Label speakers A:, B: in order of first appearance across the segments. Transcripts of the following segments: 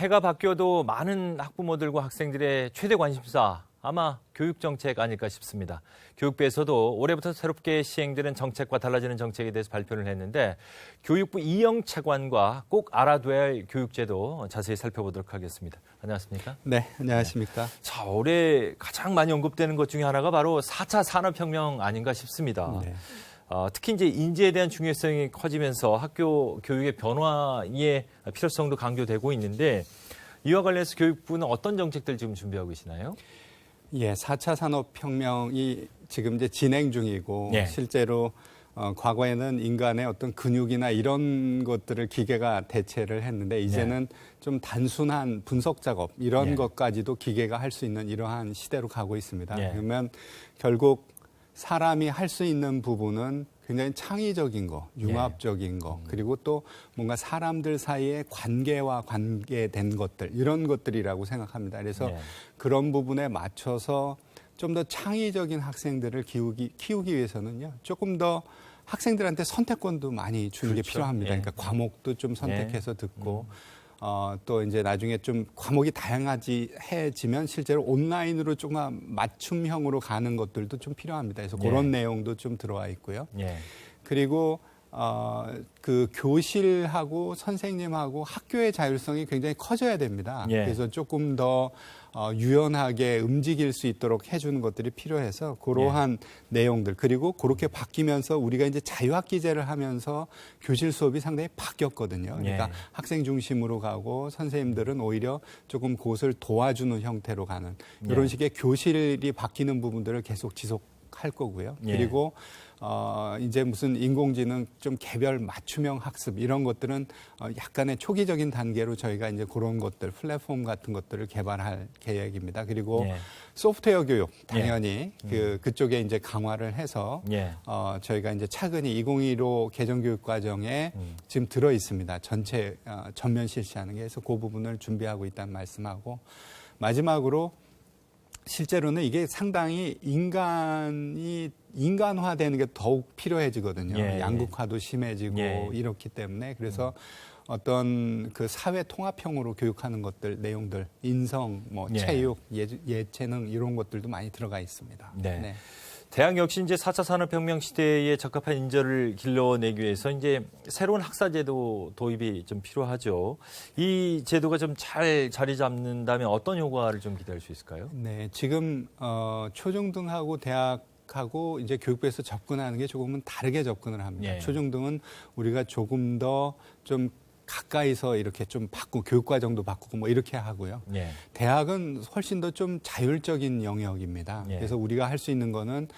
A: 해가 바뀌어도 많은 학부모들과 학생들의 최대 관심사 아마 교육 정책 아닐까 싶습니다. 교육부에서도 올해부터 새롭게 시행되는 정책과 달라지는 정책에 대해서 발표를 했는데 교육부 이영 차관과 꼭 알아둬야 할 교육제도 자세히 살펴보도록 하겠습니다. 안녕하십니까?
B: 네, 안녕하십니까.
A: 자, 올해 가장 많이 언급되는 것 중에 하나가 바로 4차 산업혁명 아닌가 싶습니다.
B: 네.
A: 어, 특히 이제 인재에 대한 중요성이 커지면서 학교 교육의 변화의 필요성도 강조되고 있는데 이와 관련해서 교육부는 어떤 정책들 지금 준비하고 계시나요?
B: 예, 4차 산업혁명이 지금 이제 진행 중이고
A: 예.
B: 실제로 어, 과거에는 인간의 어떤 근육이나 이런 것들을 기계가 대체를 했는데 이제는 좀 단순한 분석 작업 이런
A: 예.
B: 것까지도 기계가 할 수 있는 이러한 시대로 가고 있습니다.
A: 예.
B: 그러면 결국 사람이 할 수 있는 부분은 굉장히 창의적인 거, 융합적인 거, 그리고 또 뭔가 사람들 사이의 관계와 관계된 것들, 이런 것들이라고 생각합니다. 그래서
A: 예.
B: 그런 부분에 맞춰서 좀 더 창의적인 학생들을 키우기, 키우기 위해서는요, 조금 더 학생들한테 선택권도 많이 주는 게
A: 그렇죠.
B: 필요합니다.
A: 예.
B: 그러니까 과목도 좀 선택해서
A: 음.
B: 듣고, 어, 또 이제 나중에 좀 과목이 다양하지 해지면 실제로 온라인으로 조금 맞춤형으로 가는 것들도 좀 필요합니다. 그래서
A: 예.
B: 그런 내용도 좀 들어와 있고요.
A: 예.
B: 그리고 어, 그 교실하고 선생님하고 학교의 자율성이 굉장히 커져야 됩니다.
A: 예.
B: 그래서 조금 더 어, 유연하게 움직일 수 있도록 해주는 것들이 필요해서 그러한
A: 예.
B: 내용들 그리고 그렇게 바뀌면서 우리가 이제 자유학기제를 하면서 교실 수업이 상당히 바뀌었거든요. 그러니까
A: 예.
B: 학생 중심으로 가고 선생님들은 오히려 조금 그것을 도와주는 형태로 가는 이런
A: 예.
B: 식의 교실이 바뀌는 부분들을 계속 지속 할 거고요.
A: 예.
B: 그리고 어, 이제 무슨 인공지능 좀 개별 맞춤형 학습 이런 것들은 어, 약간의 초기적인 단계로 저희가 이제 그런 것들 플랫폼 같은 것들을 개발할 계획입니다. 그리고
A: 예.
B: 소프트웨어 교육 당연히 그 그쪽에 이제 강화를 해서
A: 예.
B: 어, 저희가 이제 차근히 2015 개정 교육 과정에
A: 음.
B: 지금 들어 있습니다. 전체 어, 전면 실시하는 게 그래서 그 부분을 준비하고 있다는 말씀하고 마지막으로 실제로는 이게 상당히 인간이 인간화되는 게 더욱 필요해지거든요.
A: 예, 예.
B: 양극화도 심해지고
A: 예.
B: 이렇기 때문에 그래서 어떤 그 사회 통합형으로 교육하는 것들 내용들 인성 뭐
A: 예.
B: 체육 예, 예체능 이런 것들도 많이 들어가 있습니다.
A: 네. 대학 역시 이제 4차 산업혁명 시대에 적합한 인재를 길러내기 위해서 이제 새로운 학사제도 도입이 좀 필요하죠. 이 제도가 좀 잘 자리 잡는다면 어떤 효과를 좀 기대할 수 있을까요?
B: 네, 지금 어, 초중등하고 대학 하고 이제 교육부에서 접근하는 게 조금은 다르게 접근을 합니다.
A: 예.
B: 초중등은 우리가 조금 더 좀 가까이서 이렇게 좀 바꾸고 교육 과정도 바꾸고 뭐 이렇게 하고요.
A: 예.
B: 대학은 훨씬 더 좀 자율적인 영역입니다.
A: 예.
B: 그래서 우리가 할 수 있는 거는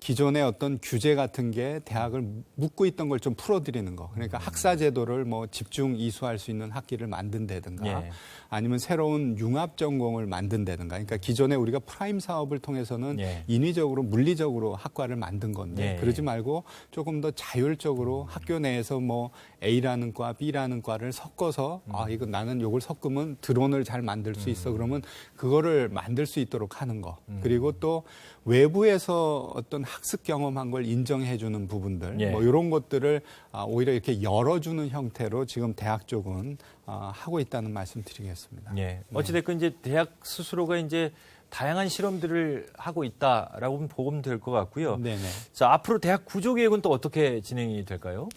B: 기존의 어떤 규제 같은 게 대학을 묶고 있던 걸 좀 풀어드리는 거.
A: 음.
B: 그러니까 학사 제도를 뭐 집중 이수할 수 있는 학기를 만든다든가
A: 예.
B: 아니면 새로운 융합 전공을 만든다든가. 그러니까 기존에 우리가 프라임 사업을 통해서는
A: 예.
B: 인위적으로 물리적으로 학과를 만든 건데
A: 예.
B: 그러지 말고 조금 더 자율적으로 학교 내에서 뭐 A라는 과, B라는 과를 섞어서
A: 음.
B: 아 이거 나는 요걸 섞으면 드론을 잘 만들 수 있어. 그러면 그거를 만들 수 있도록 하는 거.
A: 음.
B: 그리고 또 외부에서 어떤 학습 경험한 걸 인정해 주는 부분들
A: 예.
B: 뭐 이런 것들을 아, 오히려 이렇게 열어주는 형태로 지금 대학 쪽은 아, 하고 있다는 말씀 드리겠습니다.
A: 예. 어찌됐건 이제 대학 스스로가 이제 다양한 실험들을 하고 있다라고 보면 될 것 같고요.
B: 네네.
A: 자, 앞으로 대학 구조 계획은 또 어떻게 진행이 될까요?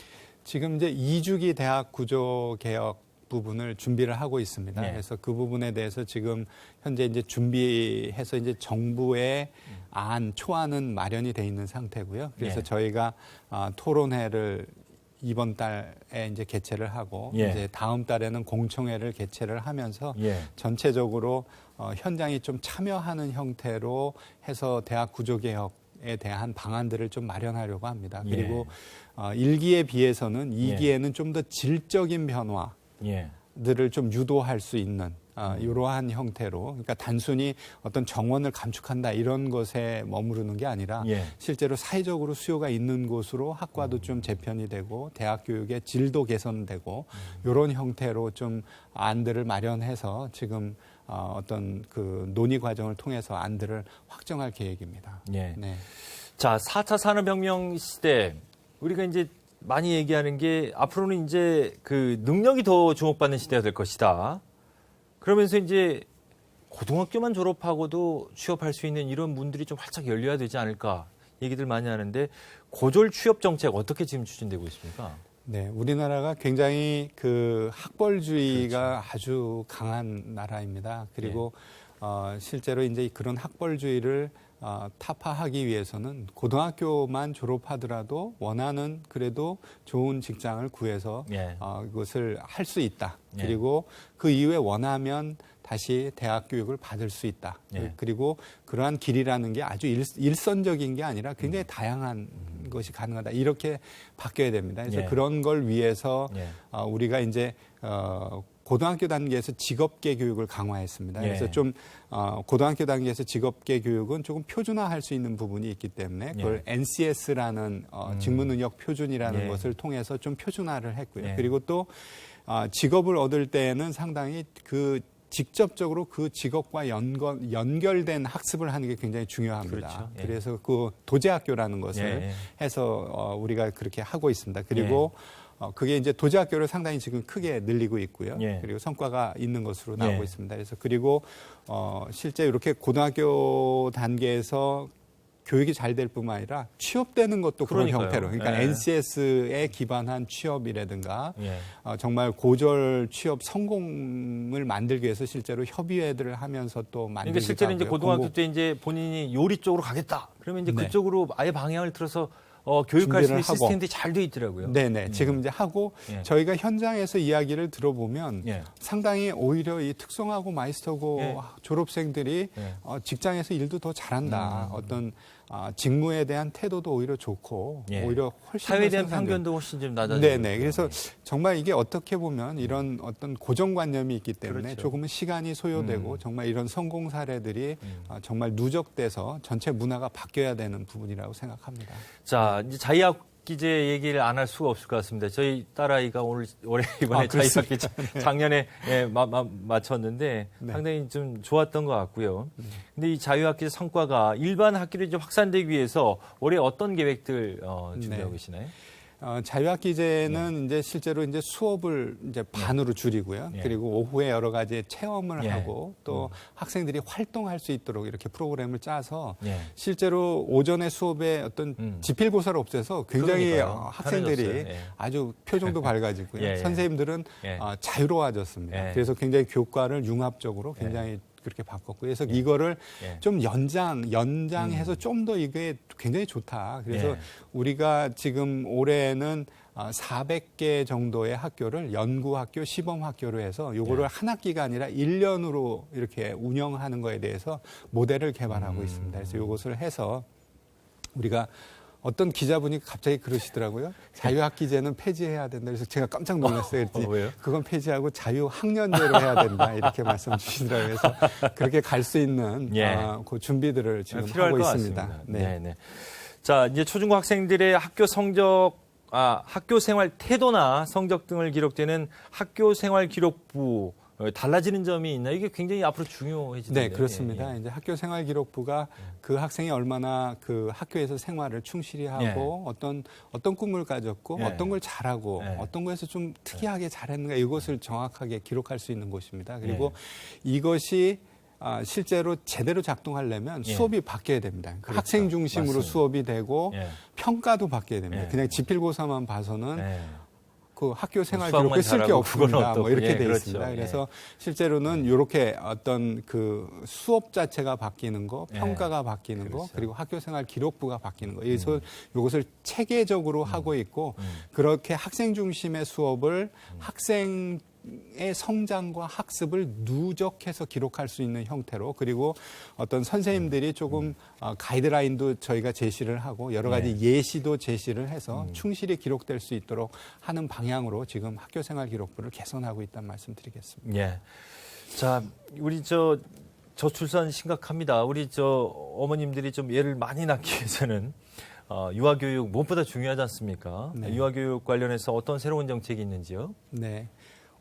B: 지금 이제 2주기 대학 구조 개혁 부분을 준비를 하고 있습니다.
A: 네.
B: 그래서 그 부분에 대해서 지금 현재 이제 준비해서 이제 정부의 안 초안은 마련이 돼 있는 상태고요. 그래서
A: 네.
B: 저희가 아, 토론회를 이번 달에 이제 개최를 하고
A: 예.
B: 이제 다음 달에는 공청회를 개최를 하면서
A: 예.
B: 전체적으로 어, 현장이 좀 참여하는 형태로 해서 대학 구조 개혁 에 대한 방안들을 좀 마련하려고 합니다.
A: 예.
B: 그리고 어, 1기에 비해서는 2기에는 좀 더 질적인 변화
A: 예.
B: 들을 좀 유도할 수 있는 어,
A: 음.
B: 이러한 형태로 그러니까 단순히 어떤 정원을 감축한다 이런 것에 머무르는 게 아니라
A: 예.
B: 실제로 사회적으로 수요가 있는 곳으로 학과도 좀 재편이 되고 대학 교육의 질도 개선되고 이런 형태로 좀 안들을 마련해서 지금 어, 어떤 그 논의 과정을 통해서 안들을 확정할 계획입니다.
A: 예.
B: 네.
A: 자, 4차 산업혁명 시대 우리가 이제 많이 얘기하는 게 앞으로는 이제 그 능력이 더 주목받는 시대가 될 것이다. 그러면서 이제 고등학교만 졸업하고도 취업할 수 있는 이런 문들이 좀 활짝 열려야 되지 않을까 얘기들 많이 하는데 고졸 취업 정책 어떻게 지금 추진되고 있습니까?
B: 네, 우리나라가 굉장히 그 학벌주의가 아주 강한 나라입니다. 그리고 어, 실제로 이제 그런 학벌주의를 어, 타파하기 위해서는 고등학교만 졸업하더라도 원하는 그래도 좋은 직장을 구해서
A: 예.
B: 어, 이것을 할 수 있다.
A: 예.
B: 그리고 그 이후에 원하면 다시 대학 교육을 받을 수 있다.
A: 예.
B: 그리고 그러한 길이라는 게 아주 일, 선적인게 아니라
A: 음.
B: 굉장히 다양한 것이 가능하다. 이렇게 바뀌어야 됩니다. 그래서
A: 예.
B: 그런 걸 위해서
A: 예.
B: 어, 우리가 이제 어, 고등학교 단계에서 직업계 교육을 강화했습니다.
A: 예.
B: 그래서 좀 어, 고등학교 단계에서 직업계 교육은 조금 표준화할 수 있는 부분이 있기 때문에 그걸 NCS라는 어,
A: 음.
B: 직무능력 표준이라는
A: 예.
B: 것을 통해서 좀 표준화를 했고요.
A: 예.
B: 그리고 또 어, 직업을 얻을 때에는 상당히 그 직접적으로 그 직업과 연관, 연결된 학습을 하는 게 굉장히 중요합니다.
A: 그렇죠. 예.
B: 그래서 그 도제학교라는 것을
A: 예, 예.
B: 해서 어, 우리가 그렇게 하고 있습니다. 그리고 어, 그게 이제 도제학교를 상당히 지금 크게 늘리고 있고요.
A: 예.
B: 그리고 성과가 있는 것으로 나오고
A: 예.
B: 있습니다. 그래서 그리고 어, 실제 이렇게 고등학교 단계에서 교육이 잘 될 뿐만 아니라 취업되는 것도 그런
A: 그러니까요.
B: 형태로 그러니까
A: 예.
B: NCS에 기반한 취업이라든가
A: 예.
B: 어, 정말 고졸 취업 성공을 만들기 위해서 실제로 협의회들을 하면서 또 만들기도
A: 그러니까 실제로 이제. 고등학교
B: 공부-
A: 때 이제 본인이 요리 쪽으로 가겠다. 그러면 이제
B: 네.
A: 그쪽으로 아예 방향을 틀어서 어, 교육할 수 있는
B: 하고.
A: 시스템들이 잘 돼 있더라고요.
B: 네네 지금 이제 하고
A: 예.
B: 저희가 현장에서 이야기를 들어보면
A: 예.
B: 상당히 오히려 이 특성하고 마이스터고
A: 예.
B: 졸업생들이
A: 예.
B: 어, 직장에서 일도 더 잘한다. 어떤 아, 직무에 대한 태도도 오히려 좋고
A: 예.
B: 오히려 훨씬
A: 사회에
B: 더
A: 대한 편견도 훨씬 좀 낮아지고.
B: 네네. 그래서 정말 이게 어떻게 보면 이런 어떤 고정관념이 있기 때문에
A: 그렇죠.
B: 조금은 시간이 소요되고
A: 음.
B: 정말 이런 성공 사례들이
A: 음.
B: 어, 정말 누적돼서 전체 문화가 바뀌어야 되는 부분이라고 생각합니다.
A: 자, 이제 자유학 기제 얘기를 안 할 수가 없을 것 같습니다. 저희 딸아이가 오늘 올해 이번에
B: 아?
A: 자유학기 작년에 예, 마, 마, 마쳤는데
B: 네.
A: 상당히 좀 좋았던 것 같고요. 근데 이 자유학기제 성과가 일반 학기로 이제 확산되기 위해서 올해 어떤 계획들 어, 준비하고
B: 네.
A: 계시나요?
B: 어, 자유학기제는 이제 실제로 이제 수업을 이제 반으로 줄이고요.
A: 예.
B: 그리고 오후에 여러 가지 체험을
A: 예.
B: 하고 또
A: 음.
B: 학생들이 활동할 수 있도록 이렇게 프로그램을 짜서
A: 예.
B: 실제로 오전에 수업에 어떤
A: 음.
B: 지필고사를 없애서 굉장히
A: 그러니까요.
B: 어, 학생들이
A: 편해졌어요. 예.
B: 아주 표정도 밝아지고요.
A: 예, 예.
B: 선생님들은
A: 예.
B: 어, 자유로워졌습니다.
A: 예.
B: 그래서 굉장히 교과를 융합적으로 굉장히 그렇게 바꿨고 그래서 이거를
A: 예.
B: 좀 연장 연장해서 좀더 이게 굉장히 좋다. 그래서
A: 예.
B: 우리가 지금 올해는 아, 400개 정도의 학교를 연구학교, 시범학교로 해서 요거를
A: 예.
B: 한 학기가 아니라 1년으로 이렇게 운영하는 거에 대해서 모델을 개발하고
A: 음.
B: 있습니다. 그래서 요것을 해서 우리가 어떤 기자분이 갑자기 그러시더라고요. 자유학기제는 폐지해야 된다. 그래서 제가 깜짝 놀랐어요. 그랬더니
A: 어?
B: 그건 폐지하고 자유학년제로 해야 된다. 이렇게 말씀 주시더라고요. 그래서 그렇게 갈 수 있는
A: 예.
B: 아, 그 준비들을 지금 하고
A: 것
B: 있습니다.
A: 같습니다. 네. 네. 자, 이제 초중고 학생들의 학교 성적, 아, 학교 생활 태도나 성적 등을 기록되는 학교 생활 기록부 어, 달라지는 점이 있나? 이게 굉장히 앞으로 중요해지는데.
B: 네, 그렇습니다. 이제 학교 생활 기록부가 그 학생이 얼마나 그 학교에서 생활을 충실히 하고 어떤 어떤 꿈을 가졌고
A: 예.
B: 어떤 걸 잘하고
A: 예.
B: 어떤 것에서 좀 특이하게 잘했는가 이것을 정확하게 기록할 수 있는 곳입니다. 그리고
A: 예.
B: 이것이 아, 실제로 제대로 작동하려면
A: 예.
B: 수업이 바뀌어야 됩니다.
A: 그렇죠.
B: 학생 중심으로
A: 맞습니다.
B: 수업이 되고
A: 예.
B: 평가도 바뀌어야 됩니다.
A: 예.
B: 그냥 지필고사만 봐서는
A: 네.
B: 그 학교 생활 기록에 쓸게 없습니다. 뭐 이렇게
A: 예,
B: 돼
A: 그렇죠.
B: 있습니다.
A: 예.
B: 그래서 실제로는 이렇게 어떤 그 수업 자체가 바뀌는 거,
A: 예.
B: 평가가 바뀌는 거,
A: 그렇죠.
B: 그리고 학교 생활 기록부가 바뀌는 거. 그래서 이것을 체계적으로 하고 있고
A: 음.
B: 그렇게 학생 중심의 수업을 학생 의 성장과 학습을 누적해서 기록할 수 있는 형태로 그리고 어떤 선생님들이 조금 어, 가이드라인도 저희가 제시를 하고 여러 가지 예시도 제시를 해서 충실히 기록될 수 있도록 하는 방향으로 지금 학교 생활 기록부를 개선하고 있다는 말씀 드리겠습니다.
A: 예. 자, 우리 저 저출산 심각합니다. 우리 저 어머님들이 좀 애를 많이 낳기 위해서는 어, 유아교육 무엇보다 중요하지 않습니까?
B: 네.
A: 유아교육 관련해서 어떤 새로운 정책이 있는지요?
B: 네.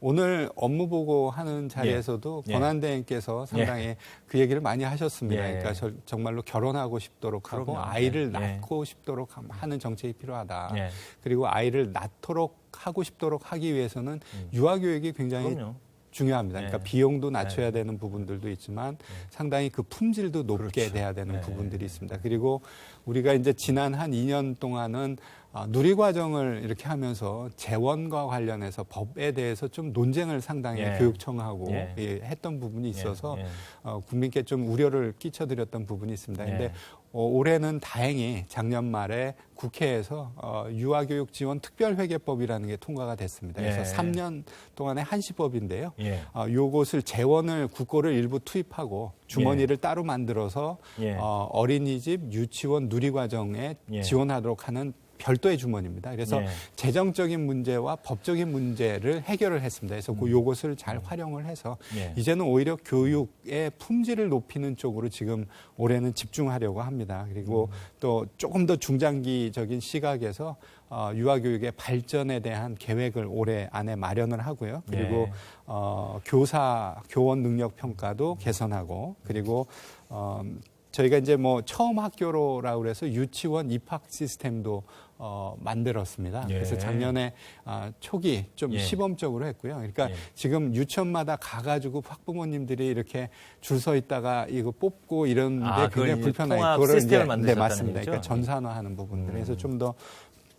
B: 오늘 업무 보고 하는 자리에서도
A: 예.
B: 권한대행께서 상당히 그 얘기를 많이 하셨습니다.
A: 예.
B: 그러니까 저- 정말로 결혼하고 싶도록 하고
A: 그럼요.
B: 아이를
A: 예.
B: 낳고 싶도록 함- 하는 정책이 필요하다.
A: 예.
B: 그리고 아이를 낳도록 하고 싶도록 하기 위해서는 유아 교육이 굉장히
A: 그럼요.
B: 중요합니다. 그러니까
A: 네.
B: 비용도 낮춰야 되는 부분들도 있지만 상당히 그 품질도 높게
A: 그렇죠.
B: 돼야 되는
A: 네.
B: 부분들이 있습니다. 그리고 우리가 이제 지난 한 2년 동안은 아, 누리 과정을 이렇게 하면서 재원과 관련해서 법에 대해서 좀 논쟁을 상당히
A: 예.
B: 교육청하고
A: 예.
B: 예, 했던 부분이 있어서
A: 예, 예.
B: 어, 국민께 좀 우려를 끼쳐드렸던 부분이 있습니다.
A: 예.
B: 근데 어, 올해는 다행히 작년 말에 국회에서 어, 유아교육 지원 특별회계법이라는 게 통과가 됐습니다. 그래서
A: 예.
B: 3년 동안의 한시법인데요.
A: 예.
B: 어, 요것을 재원을 국고를 일부 투입하고 주머니를 따로 만들어서
A: 예.
B: 어, 어린이집, 유치원, 누리과정에
A: 예.
B: 지원하도록 하는 별도의 주머니입니다. 그래서
A: 예.
B: 재정적인 문제와 법적인 문제를 해결을 했습니다. 그래서 그 요것을 잘 활용을 해서
A: 음. 예.
B: 이제는 오히려 교육의 품질을 높이는 쪽으로 지금 올해는 집중하려고 합니다. 그리고
A: 음.
B: 또 조금 더 중장기적인 시각에서 어, 유아교육의 발전에 대한 계획을 올해 안에 마련을 하고요. 그리고
A: 예.
B: 어, 교사 교원 능력 평가도 개선하고 그리고 어, 저희가 이제 뭐 처음 학교로라고 그래서 유치원 입학 시스템도 어, 만들었습니다.
A: 예.
B: 그래서 작년에 아, 초기 좀
A: 예.
B: 시범적으로 했고요. 그러니까
A: 예.
B: 지금 유치원마다 가가지고 학부모님들이 이렇게 줄 서 있다가 이거 뽑고 이러는데
A: 아, 그걸
B: 굉장히
A: 통합
B: 그거를
A: 시스템을
B: 네
A: 만드셨다는
B: 맞습니다.
A: 얘기죠?
B: 그러니까 전산화하는 부분들 그래서
A: 음.
B: 좀더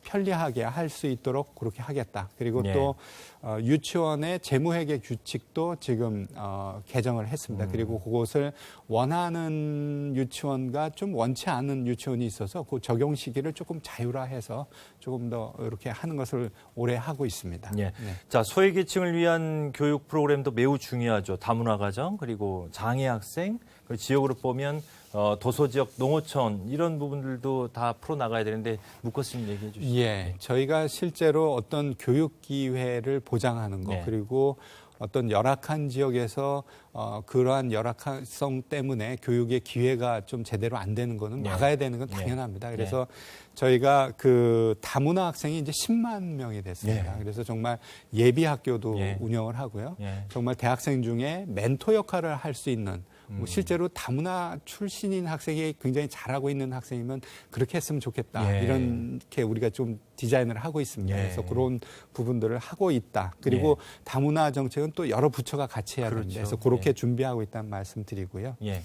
B: 편리하게 할 수 있도록 그렇게 하겠다. 그리고
A: 예.
B: 또 어, 유치원의 재무회계 규칙도 지금 어, 개정을 했습니다.
A: 음.
B: 그리고 그것을 원하는 유치원과 좀 원치 않은 유치원이 있어서 그 적용 시기를 조금 자율화해서 조금 더 이렇게 하는 것을 올해 하고 있습니다.
A: 예.
B: 네.
A: 자, 소외계층을 위한 교육 프로그램도 매우 중요하죠. 다문화 가정, 그리고 장애 학생, 그리고 지역으로 보면 어, 도서지역 농어촌 이런 부분들도 다 풀어 나가야 되는데 좀 얘기해 주시죠.
B: 예, 저희가 실제로 어떤 교육 기회를 보장하는 것
A: 네.
B: 그리고 어떤 열악한 지역에서 어, 그러한 열악성 때문에 교육의 기회가 좀 제대로 안 되는 거는
A: 네.
B: 막아야 되는 건
A: 네.
B: 당연합니다. 그래서 저희가 그 다문화 학생이 이제 10만 명이 됐습니다.
A: 네.
B: 그래서 정말 예비 학교도
A: 예.
B: 운영을 하고요.
A: 예.
B: 정말 대학생 중에 멘토 역할을 할 수 있는
A: 음.
B: 뭐 실제로 다문화 출신인 학생이 굉장히 잘하고 있는 학생이면 그렇게 했으면 좋겠다
A: 예.
B: 이렇게 우리가 좀 디자인을 하고 있습니다.
A: 예.
B: 그래서 그런 부분들을 하고 있다. 그리고 다문화 정책은 또 여러 부처가 같이 해야
A: 그렇죠.
B: 됩니다. 그래서 그렇게
A: 예.
B: 준비하고 있다는 말씀드리고요.
A: 예.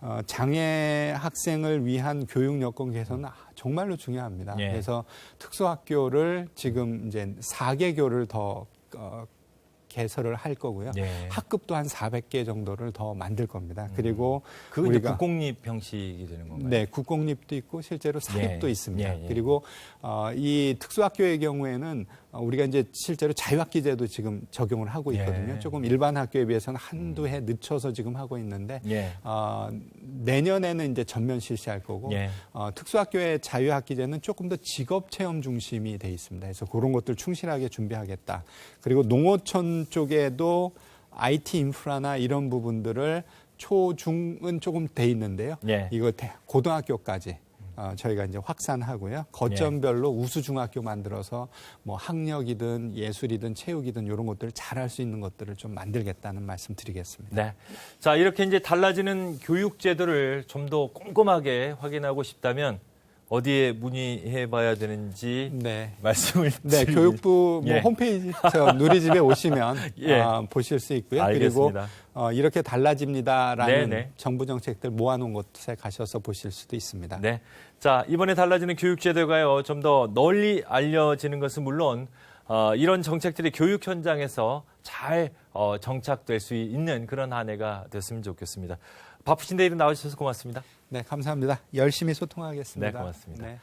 B: 어, 장애 학생을 위한 교육 여건 개선은 아, 정말로 중요합니다.
A: 예.
B: 그래서 특수학교를 지금 이제 4개교를 더 어, 개설을 할 거고요.
A: 예.
B: 학급도 한 400개 정도를 더 만들 겁니다. 그리고
A: 그거 이제
B: 우리가
A: 국공립 형식이 되는 건가요?
B: 네, 국공립도 있고 실제로 사립도
A: 예,
B: 있습니다.
A: 예, 예.
B: 그리고 어, 이 특수학교의 경우에는 어, 우리가 이제 실제로 자유학기제도 지금 적용을 하고 있거든요.
A: 예.
B: 조금 일반 학교에 비해서는 한두 해 늦춰서 지금 하고 있는데
A: 예.
B: 어, 내년에는 이제 전면 실시할 거고
A: 예.
B: 어, 특수학교의 자유학기제는 조금 더 직업 체험 중심이 돼 있습니다. 그래서 그런 것들 충실하게 준비하겠다. 그리고 농어촌 쪽에도 IT 인프라나 이런 부분들을 초중은 조금 돼 있는데요.
A: 예.
B: 이거 대- 고등학교까지 어, 저희가 이제 확산하고요. 거점별로 우수 중학교 만들어서 뭐 학력이든 예술이든 체육이든 이런 것들을 잘할 수 있는 것들을 좀 만들겠다는 말씀드리겠습니다.
A: 네. 자, 이렇게 이제 달라지는 교육 제도를 좀 더 꼼꼼하게 확인하고 싶다면 어디에 문의해 봐야 되는지
B: 네.
A: 말씀을
B: 네,
A: 드리-
B: 교육부 뭐
A: 예.
B: 홈페이지 저 누리집에 오시면
A: 예.
B: 어, 보실 수 있고요.
A: 알겠습니다.
B: 그리고 어, 이렇게 달라집니다라는
A: 네, 네.
B: 정부 정책들 모아놓은 곳에 가셔서 보실 수도 있습니다.
A: 네. 자, 이번에 달라지는 교육 제도가요. 좀 더 널리 알려지는 것은 물론 어, 이런 정책들이 교육 현장에서 잘 어, 정착될 수 있는 그런 한 해가 됐으면 좋겠습니다. 바쁘신데 이른 나와주셔서 고맙습니다.
B: 네, 감사합니다. 열심히 소통하겠습니다.
A: 네, 고맙습니다.
B: 네.